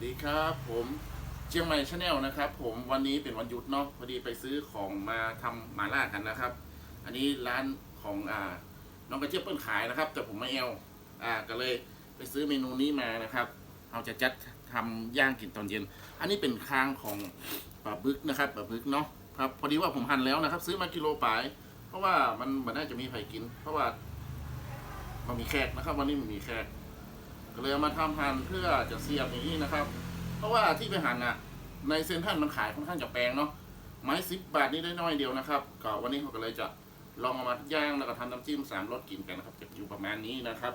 วัสดีครับ ผมเชียงใหม่ชาแนลนะครับ ผมวันนี้เป็นวันหยุดเนาะพอดีไปซื้อของมาทำหมาล่ากันนะครับ อันนี้ร้านของอ่าน้องกระเจี๊ยบเปิ้ลขายนะครับ แต่ผมไม่เอาอ่าก็เลยไปซื้อเมนูนี้มานะครับเราจะจัดทำย่างกินตอนเย็น อันนี้เป็นคางของปลาบึกนะครับปลาบึกเนาะครับพอดีว่าผมหั่นแล้วนะครับ ซื้อมากิโลปลายเพราะว่ามันมันน่าจะมีใครกิน เพราะว่ามันมีแขกนะครับ วันนี้มันมีแขก ก็เลยเอามาทำหั่นเพื่อจะเสียบอย่างนี้นะครับ เพราะว่าที่ไปหั่นอะ ในเซ็นทรัลมันขายค่อนข้างจะแพงเนาะไม้สิบบาทนี่ได้น้อยเดียวนะครับก็วันนี้เขาก็เลยจะลองเอามาย่างแล้วก็ทำน้ำจิ้มสามรสกินกันนะครับจะอยู่ประมาณนี้นะครับ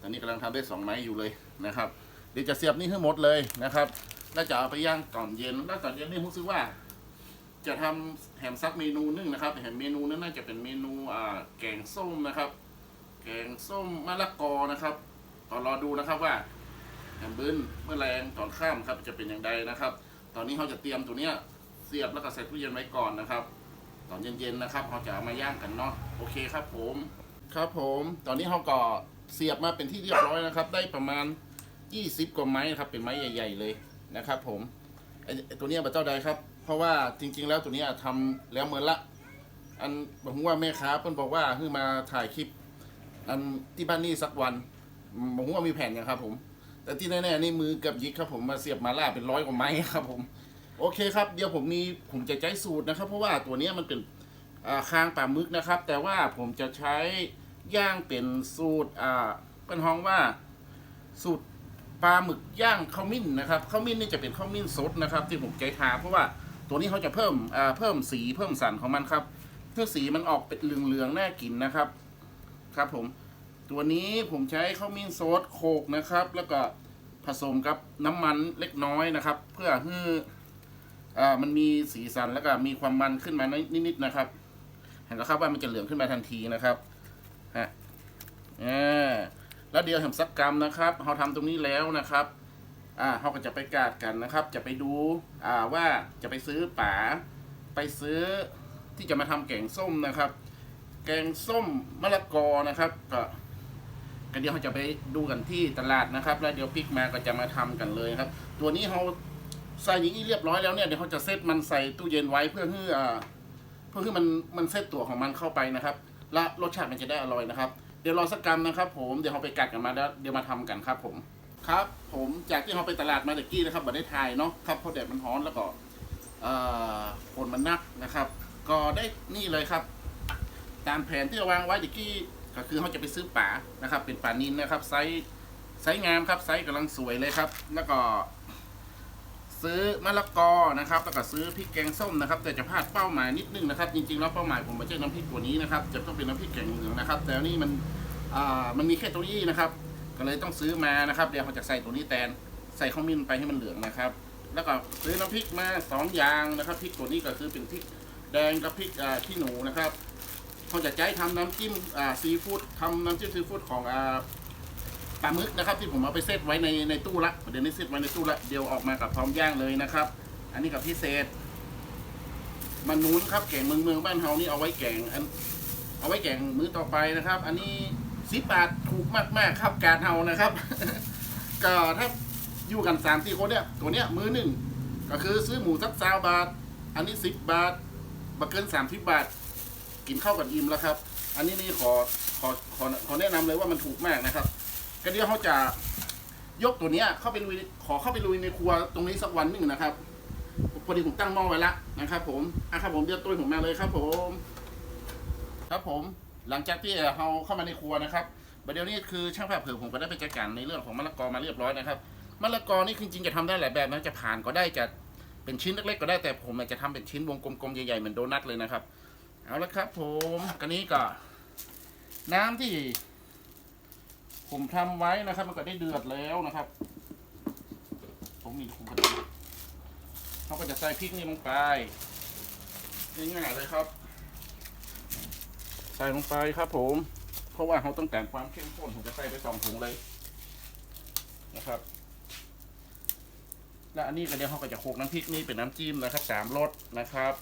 ตอนนี้กำลังทำได้สองไม้อยู่เลยนะครับเดี๋ยวจะเสียบนี่ให้หมดเลยนะครับแล้วจะเอาไปย่างตอนเย็นแล้วตอนเย็นนี่ผมซื้อว่า จะทำแฮมซักเมนูนึงนะครับแฮมเมนูนั้นน่าจะเป็นเมนูอ่าแกงส้มนะครับ แกงส้มมะละกอนะครับ ตอนรอดูนะครับว่าแฮมบึ้นเมื่อแรงตอนข้ามครับจะเป็นอย่างไรนะครับ ตอนนี้เขาจะเตรียมตัวเนี้ยเสียบแล้วก็ใส่ตู้เย็นไว้ก่อนนะครับ ตอนเย็นๆนะครับเขาจะเอามาย่างกันเนาะโอเคครับผมครับผม ตอนนี้เขาก็เสียบมาเป็นที่เรียบร้อยนะครับ ได้ประมาณ 20 กว่าไม้ครับเป็นไม้ใหญ่ ๆ เลยนะครับ ผมไอตัวเนี้ยบัเจ้าใดครับ เพราะว่าจริง ๆ แล้วตัวเนี้ยทำแล้วเหมือนละ อันบอกว่าแม่ค้าเพิ่นบอกว่าคือมาถ่ายคลิป อันที่บ้านนี่สักวัน ผมว่ามีแผ่นยังครับผม แต่ที่แน่ๆนี่มือกับยิกครับผมมาเสียบมาล่าเป็นร้อยกว่าไม้ครับผม โอเคครับ เดี๋ยวผมมีผมจะใช้สูตรนะครับ เพราะว่าตัวนี้มันเป็นคางปลาหมึกนะครับ แต่ว่าผมจะใช้ย่างเป็นสูตรอ่าเป็นห้องว่าสูตรปลาหมึกย่างข้าวมิ้นนะครับข้าวมิ้นนี่จะเป็นข้าวมิ้นสดนะครับ ที่ผมใจทาเพราะว่าตัวนี้เขาจะเพิ่มอ่าเพิ่มสีเพิ่มสันของมันครับเพื่อสีมันออกเป็นเหลืองๆน่ากินนะครับ ครับผม ตัวนี้ผมใช้ข้าวมิ้นโซดโขกนะครับ แล้วก็ผสมกับน้ำมันเล็กน้อยนะครับ เพื่อให้อ่ามันมีสีสันแล้วก็มีความมันขึ้นมานิดๆนะครับ เห็นแล้วครับว่ามันจะเหลืองขึ้นมาทันทีนะครับฮะอ่าแล้วเดี๋ยวแหมสักกรรมนะครับเราทำตรงนี้แล้วนะครับอ่าเราก็จะไปกาดกันนะครับ จะไปดูอ่าว่าจะไปซื้อป๋าไปซื้อที่จะมาทำแกงส้มนะครับ แกงส้มมะละกอนะครับก็ ก็เดี๋ยวเราจะไปดูกันที่ตลาดนะครับ แล้วเดี๋ยวพริกมาก็จะมาทำกันเลยครับ ตัวนี้เราใส่อย่างนี้เรียบร้อยแล้วเนี่ยเดี๋ยวเขาจะเซตมันใส่ตู้เย็นไว้เพื่อให้อ่าเพื่อให้มันมันเซตตัวของมันเข้าไปนะครับ และรสชาติมันจะได้อร่อยนะครับ เดี๋ยวรอสักกรรมนะครับ ผมเดี๋ยวเราไปกัดกันมาแล้วเดี๋ยวมาทำกันครับ ผมครับ ผมจากที่เราไปตลาดมาตะกี้นะครับบัได้ทายเนาะครับเพราะแดดมันร้อนแล้วก็ฝนมันนักนะครับ ก็ได้นี่เลยครับ ตามแผนที่เราวางไว้ตะกี้ ก็คือเขาจะไปซื้อป่านะครับ เป็นป่านินนะครับไซส์ไซส์งามครับไซส์กำลังสวยเลยครับ แล้วก็ซื้อมะละกอนะครับ แล้วก็ซื้อพริกแกงส้มนะครับ แต่จะพลาดเป้าหมายนิดนึงนะครับ จริงๆแล้วเป้าหมายผมไม่ใช่น้ำพริกตัวนี้นะครับ จะต้องเป็นน้ำพริกแกงเหลืองนะครับ แต่นี่มันอ่ามันมีแค่ตัวนี้นะครับ ก็เลยต้องซื้อมานะครับ เดี๋ยวเขาจะใส่ตัวนี้แทนใส่ข้าวมิ้นไปให้มันเหลืองนะครับ แล้วก็ซื้อน้ำพริกมาสองอย่างนะครับพริกตัวนี้ก็คือเป็นพริกแดงกับพริกอ่าขี้หนูนะครับ เขาจะใช้ทำน้ำจิ้มอ่าซีฟู้ดทำน้ำจิ้มซีฟู้ดของอ่าปลาหมึกนะครับ ที่ผมเอาไปเซตไว้ในในตู้ละเดี๋ยวนี้เซตไว้ในตู้ละเดี๋ยวออกมากับพร้อมย่างเลยนะครับ อันนี้กับพิเศษมันนู้นครับแกงเมืองเมืองบ้านเฮานี่เอาไว้แกงอันเอาไว้แกงมื้อต่อไปนะครับ อันนี้สิบบาทถูกมากๆครับการเฮานะครับ ก็ถ้าอยู่กันสามสี่คนเนี่ยตัวเนี้ยมื้อหนึ่งก็คือซื้อหมูสักสาบาท อันนี้สิบบาทบักเกินสามสิบบาท กินข้าวกับอิ่มแล้วครับ อันนี้นี่ขอขอขอขอแนะนำเลยว่ามันถูกมากนะครับก็เดี๋ยวเขาจะยกตัวเนี้ยเข้าไปลุยขอเข้าไปลุยในครัวตรงนี้สักวันหนึ่งนะครับพอดีผมตั้งหม้อไว้ละนะครับ ผมอะครับผมเดี๋ยวตัวผมมาเลยครับ ผม ครับผมหลังจากที่เราเข้ามาในครัวนะครับประเดี๋ยวนี้คือช่างภาพเผื่อผมก็ได้ไปจัดการในเรื่องของมะละกอมาเรียบร้อยนะครับมะละกอนี่จริงๆจะทำได้หลายแบบนะจะผ่านก็ได้จะเป็นชิ้นเล็กๆก็ได้แต่ผมจจะทำเป็นชิ้นวงกลมๆใหญ่ๆเหมือนโดนัทเลยนะครับ เอาละครับผมกันนี้ก็ น้ำที่ ผมทำไว้นะครับ มันก็ได้เดือดแล้วนะครับ ผมมีคุมกระดาษเขาก็จะใส่พริกนี่ลงไปง่ายๆเลยครับ ใส่ลงไปครับ ผม เพราะว่าเขาต้องการความเข้มข้นผมจะใส่ไปสองถุงเลยนะครับ และอันนี้ก็เดี๋ยวเขาก็จะโขกน้ำพริกนี่เป็นน้ำจิ้มนะครับสามรสนะครับ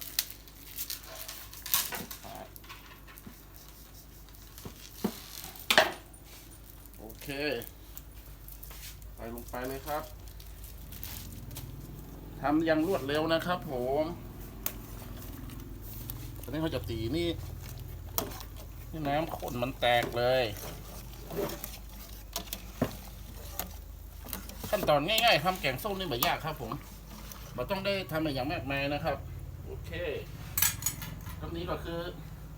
โอเค ใส่ลงไปเลยครับทำอย่างรวดเร็วนะครับ ผมตอนนี้เขาจะตีนี่นี่น้ำข้นมันแตกเลย ขั้นตอนง่ายๆทำแกงส้มนี่ไม่ยากครับ ผมเราต้องได้ทำอะไรอย่างมากมายนะครับ โอเคตรงนี้ก็คือ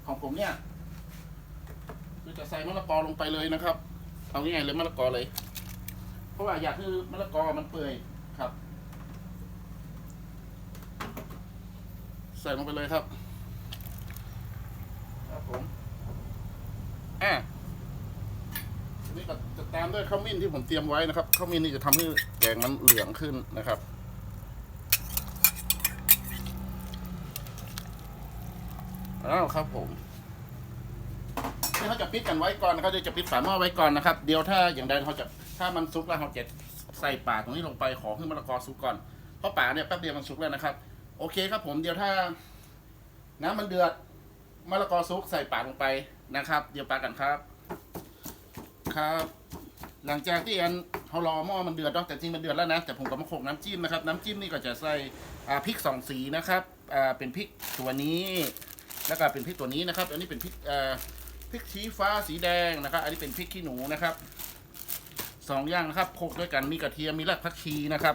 ของผมเนี่ยคือจะใส่มะละกอลงไปเลยนะครับ เอาง่ายๆเลยมะละกอเลย เพราะว่าอยากให้มะละกอมันเปื่อยครับ ใส่ลงไปเลยครับ ครับผมอะทีนี้ก็จะตามด้วยข้าวมิ้นที่ผมเตรียมไว้นะครับข้าวมิ้นนี่จะทำให้แกงมันเหลืองขึ้นนะครับอ้าวครับผม ปิดกันไว้ก่อนนะครับเดี๋ยวจะปิดฝาหม้อไว้ก่อนนะครับ เดี๋ยวถ้าอย่างใดเขาจะถ้ามันซุกแล้วเขาจะใส่ปากตรงนี้ลงไปขอให้มะละกอซุกก่อน เพราะปากเนี่ยแป๊บเดียวมันซุกแล้วนะครับ โอเคครับผมเดี๋ยวถ้าน้ำมันเดือดมะละกอซุกใส่ปากลงไปนะครับ เดี๋ยวปากันครับ ครับ หลังจากที่อันเขารอหม้อมันเดือดเนาะแต่จริงมันเดือดแล้วนะแต่ผมก็มาโขกน้ำจิ้มนะครับน้ำจิ้มนี่ก็จะใส่พริกสองสีนะครับเป็นพริกตัวนี้ แล้วก็เป็นพริกตัวนี้นะครับ อันนี้เป็นพริกอ ริกชี้ฟ้าสีแดงนะครับ อันนี้เป็นพริกขี้หนูนะครับสองอย่างนะครับโขกด้วยกันมีกระเทียมมีรากผักชีนะครับ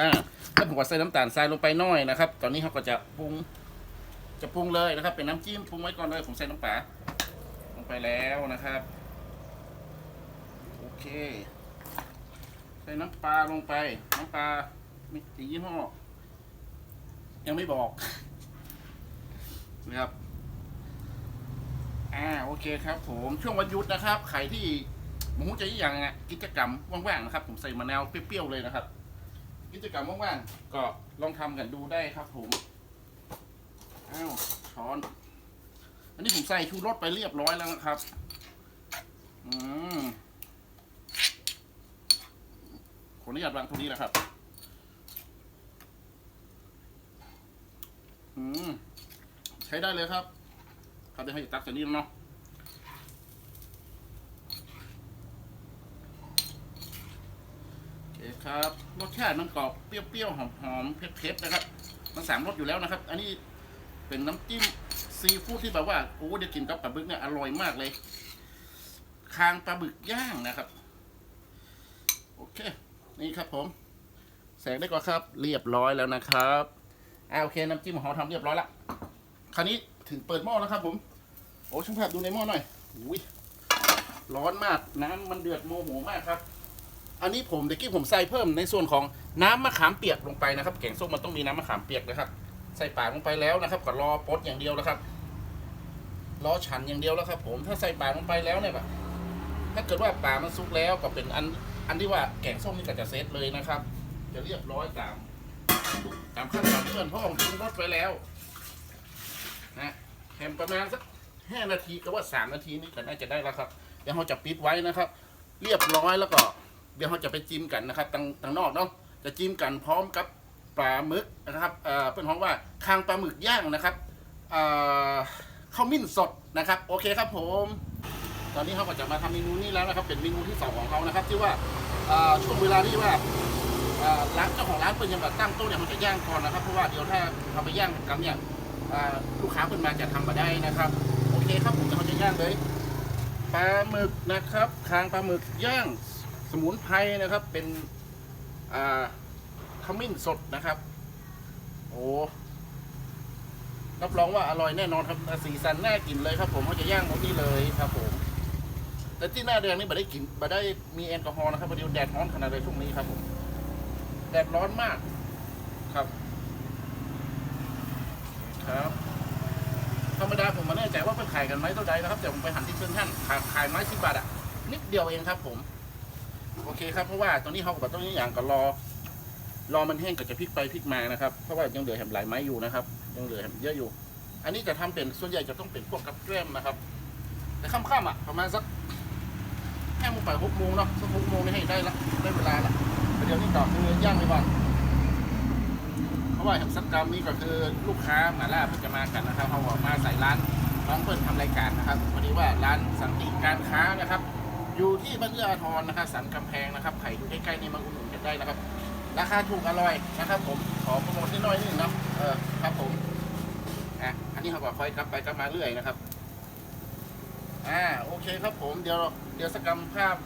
อ่าแล้วผมก็ใส่น้ำตาลทรายลงไปน่อยนะครับ ตอนนี้เขาก็จะปรุงจะปรุงเลยนะครับ เป็นน้ำจิ้มปรุงไว้ก่อนเลยผมใส่น้ำปลาลงไปแล้วนะครับโอเค ใส่น้ำปลาลงไป น้ำปลาไม่ตียี่ห้อยังไม่บอกนะครับ อ่าโอเคครับ ผมช่วงวันหยุดนะครับใครที่มหูจะยี่อย่างอะกิจกรรมว่างๆนะครับ ผมใส่มะนาวเปรี้ยวๆเลยนะครับ กิจกรรมว่างๆก็ลองทำกันดูได้ครับ ผมอ้าวช้อน อันนี้ผมใส่ชูรสไปเรียบร้อยแล้วนะครับ อืมขออนุญาตวางตรงนี้นะครับ อืมใช้ได้เลยครับ ครับเดี๋ยวให้ตักจากนี้เนาะโอเคครับรสชาติมันกรอบเปรี้ยวๆหอมๆเผ็ดๆนะครับ มันสามรสอยู่แล้วนะครับ อันนี้เป็นน้ำจิ้มซีฟู้ดที่แบบว่าโอ้เดี๋ยวกินกับปลาบึกเนี่ยอร่อยมากเลย คางปลาบึกย่างนะครับ โอเค นี่ครับผมแสงได้ก่อนครับ เรียบร้อยแล้วนะครับอ่าโอเคน้ำจิ้มของเราทำเรียบร้อยละคราวนี้ถึงเปิดหม้อแล้วครับผม โอ้ช่างภาพดูในหม้อหน่อยอุ้ยร้อนมากน้ำมันเดือดโมโหมากครับ อันนี้ผมเด็กกี้ผมใส่เพิ่มในส่วนของน้ำมะขามเปียกลงไปนะครับแกงส้มมันต้องมีน้ำมะขามเปียกนะครับ ใส่ปากลงไปแล้วนะครับก็รอปดอย่างเดียวแล้วครับรอฉันอย่างเดียวแล้วครับ ผมถ้าใส่ปากลงไปแล้วเนี่ยแบบถ้าเกิดว่าปลามันสุกแล้วก็เป็นอันอันที่ว่าแกงส้มนี่ก็จะเซตเลยนะครับ จะเรียบร้อยตามตามขั้นตอนเพื่อนเพราะผมปรุงรสไว้แล้วนะแฮมประมาณสัก ห้านาทีก็ว่าสามนาทีนี่ก็น่าจะได้แล้วครับ เดี๋ยวเราจะปิดไว้นะครับ เรียบร้อยแล้วก็ เดี๋ยวเราจะไปจิ้มกันนะครับทางทางนอกเนาะจะจิ้มกันพร้อมกับปลาหมึกนะครับเอ่อเป็นห้องว่าคางปลาหมึกย่างนะครับเอ่อข้าวมิ้นสดนะครับ โอเคครับผม ตอนนี้เขาก็จะมาทำเมนูนี้แล้วนะครับ เป็นเมนูที่สองของเขานะครับ ที่ว่าเอ่อช่วงเวลาที่ว่าอ่าร้านเจ้าของร้านเปิดยังแบบตั้งโต๊ะเนี่ยมันจะย่างก่อนนะครับเพราะว่าเดี๋ยวถ้าเอาไปย่างกันเนี่ยอ่าลูกค้าเปิดมาจะทำมาได้นะครับ เคครับผมจะเขาจะย่างเลยปลาหมึกนะครับคางปลาหมึกย่างสมุนไพรนะครับ เป็นอ่าขมิ้นสดนะครับ โอ้รับรองว่าอร่อยแน่นอนครับสีสันน่ากินเลยครับ ผมเขาจะย่างหมดนี่เลยครับผมแต่ที่หน้าแดงนี่ไม่ได้กินไม่ได้มีแอลกอฮอล์นะครับพอดีแดดร้อนขนาดเลยช่วงนี้ครับผมแดดร้อนมากครับครับ ธรรมดาผมมาแน่ใจว่าเพิ่นขายกันไหมเท่าใดนะครับ แต่ผมไปหันที่เพื่อนท่านขายขายไม้สิบบาทอะนิดเดียวเองครับผม โอเคครับเพราะว่าตอนนี้เขากับต้องนี้อย่างก็รอ รอมันแห้งก็จะพลิกไปพลิกมานะครับ เพราะว่ายังเหลือแหมหลายไม้อยู่นะครับ ยังเหลือแหมเยอะอยู่ อันนี้จะทำเป็นส่วนใหญ่จะต้องเป็นพวกกับแกล้มนะครับ แต่ค่ำๆอะประมาณสักห้าโมงไปหกโมงเนาะสักหกโมงนี่ให้ได้ละได้เวลาละเดี๋ยวนี้ต่อคือย่างไปก่อน เพราะว่าแฮมสักกรรมนี่ก็คือลูกค้าหมาล่าเพิ่งจะมากันนะครับเขาบอกมาใส่ร้านน้องเปิ้ลทำรายการนะครับพอดีว่าร้านสันติการค้านะครับ อยู่ที่บ้านเอื้ออาทรนะครับ สันกำแพงนะครับใครอยู่ใกล้ๆนี่มาอุดหนุนกันได้นะครับ ราคาถูกอร่อยนะครับผมขอโปรโมทนิดหน่อยนึงเนาะเออครับผมอะอันนี้เขาบอกคอยกลับไปกลับมาเรื่อยนะครับอ่าโอเคครับผมเดี๋ยวเดี๋ยวสกรรมภาพ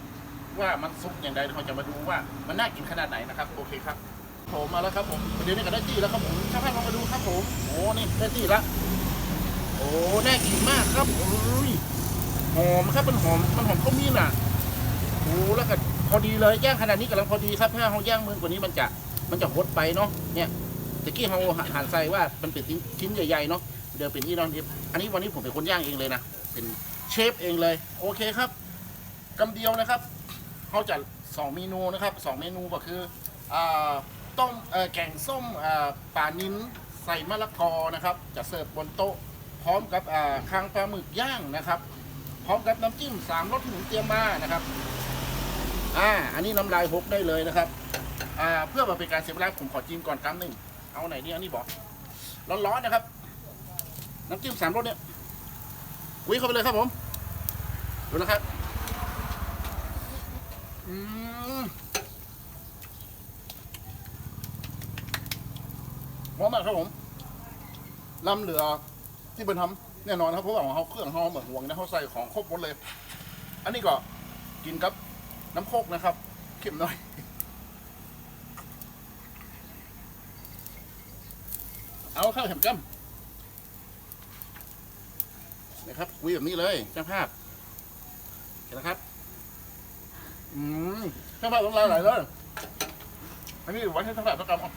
ว่ามันซุกอย่างไรเราจะมาดูว่ามันน่ากินขนาดไหนนะครับ โอเคครับ ผมมาแล้วครับผมเดี๋ยวนี้ก็ได้จี้แล้วครับผมช่างภาพลองมาดูครับผมโอ้นี่ได้จี้แล้วโอ้แน่กินมากครับโอ้ยหอมครับมันหอมมันหอมข้าวมีนอะโอ้แล้วก็พอดีเลยย่างขนาดนี้กำลังพอดีครับถ้าเราย่างมือกว่านี้มันจะมันจะหดไปเนาะเนี่ยตะกี้เราหั่นใส่ว่ามันเป็นชิ้นชิ้นใหญ่ๆเนาะเดี๋ยวเป็นนี่นองทิพย์อันนี้วันนี้ผมเป็นคนย่างเองเลยนะเป็นเชฟเองเลย โอเคครับกำเดียวนะครับเขาจะสองเมนูนะครับสองเมนูก็คืออ่า ต้มแกงส้มอ่าปลานิ้นใส่มะละกอนะครับ จะเสิร์ฟบนโต๊ะ พร้อมกับคางปลาหมึกย่างนะครับ พร้อมกับน้ำจิ้มสามรสที่ผมเตรียมมานะครับอ่าอันนี้น้ำลายหกได้เลยนะครับอ่าเพื่อมาเป็นการเสียเวลาผมขอจิ้มก่อนคำหนึ่งเอาไหนเนี่ยอันนี้บอกร้อนๆนะครับน้ำจิ้มสามรสเนี่ยวิ่งเข้าไปเลยครับผมดูนะครับอืม อมมากครับผมลำเหลือที่เป็นทำแน่นอนครับเพราะว่าของเขาเครื่องเขาเหมือนห่วงนะเขาใส่ของครบหมดเลย อันนี้ก็กินกับน้ำโคกนะครับเค็มหน่อยเอาข้าวแหมกัมนะครับคุยแบบนี้เลยช่างภาพเห็นนะครับอืมช่างภาพต้องลายไหลเลยอันนี้ไว้ให้ช่างภาพสักกรอ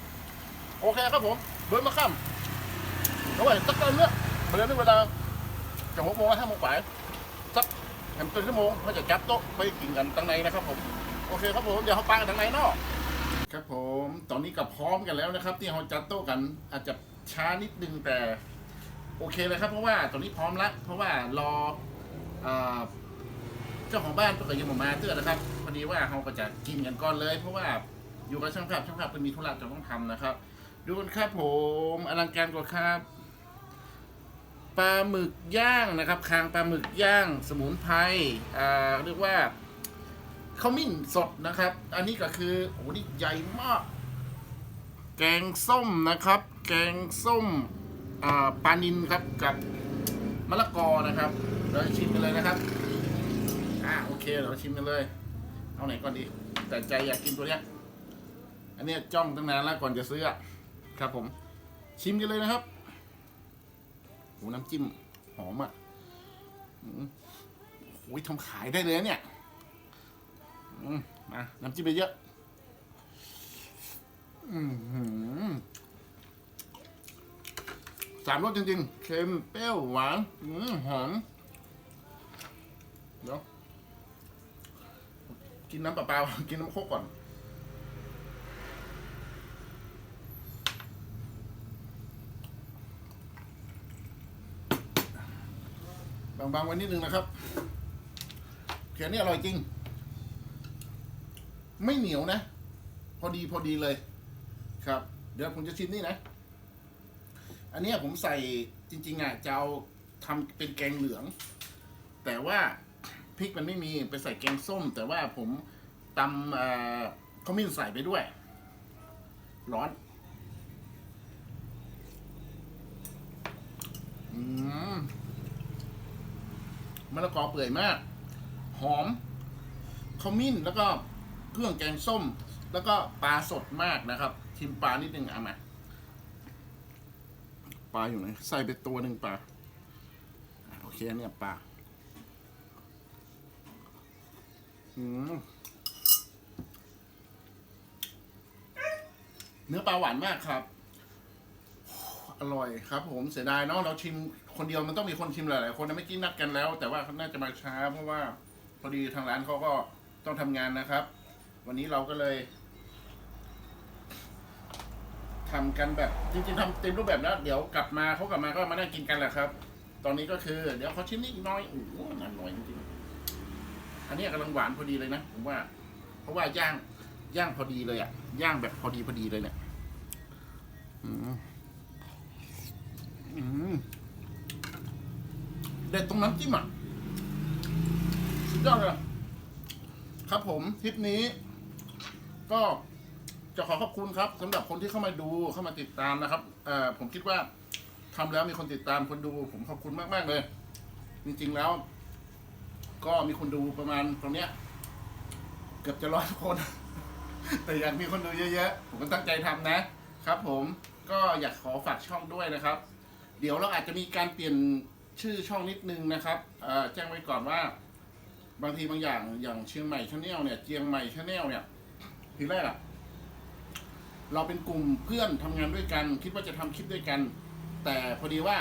โอเคครับผม โดยมาค่ำแล้วไอ้สักเกินเนี้ยมาเรียนในเวลาจากหกโมงห้าโมงไปสักแหมเกินชั่วโมงเขาจะจับโต๊ะไปกินกันตั้งในนะครับผมโอเคครับผมเดี๋ยวเขาปากันตั้งในเนาะครับผมตอนนี้ก็พร้อมกันแล้วนะครับ ที่เราจัดโต๊ะกันอาจจะช้านิดนึงแต่ โอเคเลยครับ เพราะว่าตอนนี้พร้อมแล้วเพราะว่ารอเจ้าของบ้านก็ยังมามาเตื้อนะครับพอดีว่าเราก็จะกินกันก่อนเลย เพราะว่าอยู่กับช่างภาพช่างภาพเป็นมีธุระจะต้องทำนะครับ ดูกันครับผมอลังการกว่าครับปลาหมึกย่างนะครับ คางปลาหมึกย่าง สมุนไพรอ่าเรียกว่าข้าวมิ้นสดนะครับ อันนี้ก็คือโอ้โหนี่ใหญ่มาก แกงส้มนะครับ แกงส้มอ่าปลานินครับกับมะละกอนะครับเราจะชิมกันเลยนะครับอ่าโอเคเราชิมกันเลย เอาไหนก่อนดี แต่ใจอยากกินตัวเนี้ยอันเนี้ยจ้องตั้งนานแล้วก่อนจะซื้ออะ ครับผม ชิมกันเลยนะครับโหน้ำจิ้มหอมอะโอ้ยทำขายได้เลยเนี่ยมาน้ำจิ้มไปเยอะสามรสจริงๆ เค็ม เปรี้ยว หวานหอม เดี๋ยว กินน้ำเปล่าๆกินน้ำโคกก่อน บางๆไว้นิดนึงนะครับ เขียนนี่อร่อยจริง ไม่เหนียวนะ พอดีพอดีเลย ครับ เดี๋ยวผมจะชิมนี่นะ อันนี้ผมใส่จริง ๆอะจะเอาทำเป็นแกงเหลือง แต่ว่าพริกมันไม่มีไปใส่แกงส้ม แต่ว่าผมตำเอ่อขมิ้นใส่ไปด้วย ร้อน มะละกอเปื่อยมาก หอมขมิ้นแล้วก็เครื่องแกงส้ม แล้วก็ปลาสดมากนะครับ ชิมปลานิดนึงเอามาปลาอยู่ไหนใส่ไปตัวหนึ่งปลาโอเคเนี่ยปลาเนื้อปลาหวานมากครับ อร่อยครับ ผมเสียดายเนาะเราชิมคนเดียวมันต้องมีคนชิมหลายๆคนนะเมื่อกี้นัดกันแล้ว แต่ว่าเขาน่าจะมาช้า เพราะว่าพอดีทางร้านเขาก็ต้องทำงานนะครับ วันนี้เราก็เลยทำกันแบบจริงๆทำเต็มรูปแบบแล้ว เดี๋ยวกลับมาเขากลับมาก็มานั่งกินกันแหละครับ ตอนนี้ก็คือ เดี๋ยวเขาชิมนิดน้อยโอ้โหนั่นหน่อยจริงๆอันนี้กำลังหวานพอดีเลยนะผมว่า เพราะว่าย่างย่างพอดีเลยอะย่างแบบพอดีพอดีเลยเนี่ย เด็ดตรงน้ำจิ้มอะ สุดยอดเลยครับผมทริปนี้ ก็จะขอขอบคุณครับสำหรับคนที่เข้ามาดูเข้ามาติดตามนะครับเอ่อผมคิดว่าทำแล้วมีคนติดตามคนดู ผมขอบคุณมาก ๆ เลย จริง ๆแล้ว ก็มีคนดูประมาณตรงเนี้ย เกือบจะร้อยคน แต่อยากมีคนดูเยอะๆผมก็ตั้งใจทำนะครับ ผมก็อยากขอฝากช่องด้วยนะครับ เดี๋ยวเราอาจจะมีการเปลี่ยนชื่อช่องนิดนึงนะครับแจ้งไว้ก่อนว่า บางทีบางอย่างอย่างเชียงใหม่ชาแนลเนี่ยเจียงใหม่ชาแนลเนี่ยทีแรกอะเราเป็นกลุ่มเพื่อนทำงานด้วยกัน คิดว่าจะทำคลิปด้วยกัน แต่พอดีว่า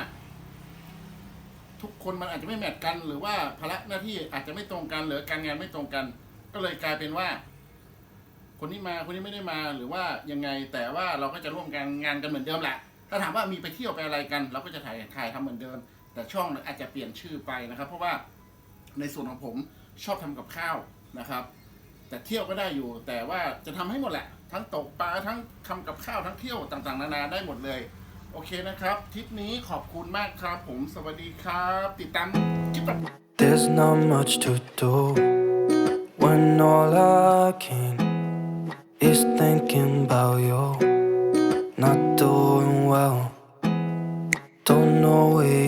ทุกคนมันอาจจะไม่แมทกัน หรือว่าภาระหน้าที่อาจจะไม่ตรงกันหรือการงานไม่ตรงกัน ก็เลยกลายเป็นว่า คนนี้มาคนนี้ไม่ได้มาหรือว่ายังไงแต่ว่าเราก็จะร่วมกันงานกันเหมือนเดิมแหละ ถ้าถามว่ามีไปเที่ยวไปอะไรกัน เราก็จะถ่ายถ่ายทำเหมือนเดิม แต่ช่องอาจจะเปลี่ยนชื่อไปนะครับ เพราะว่าในส่วนของผมชอบทำกับข้าวนะครับ แต่เที่ยวก็ได้อยู่ แต่ว่าจะทำให้หมดแหละ ทั้งตกปลาทั้งทำกับข้าวทั้งเที่ยวต่างๆ นานาได้หมดเลย โอเคนะครับทริปนี้ขอบคุณมากครับผมสวัสดีครับ ติดตามคลิปต่อ There's not much to do when all I can is thinking about you. doing well. Don't know it.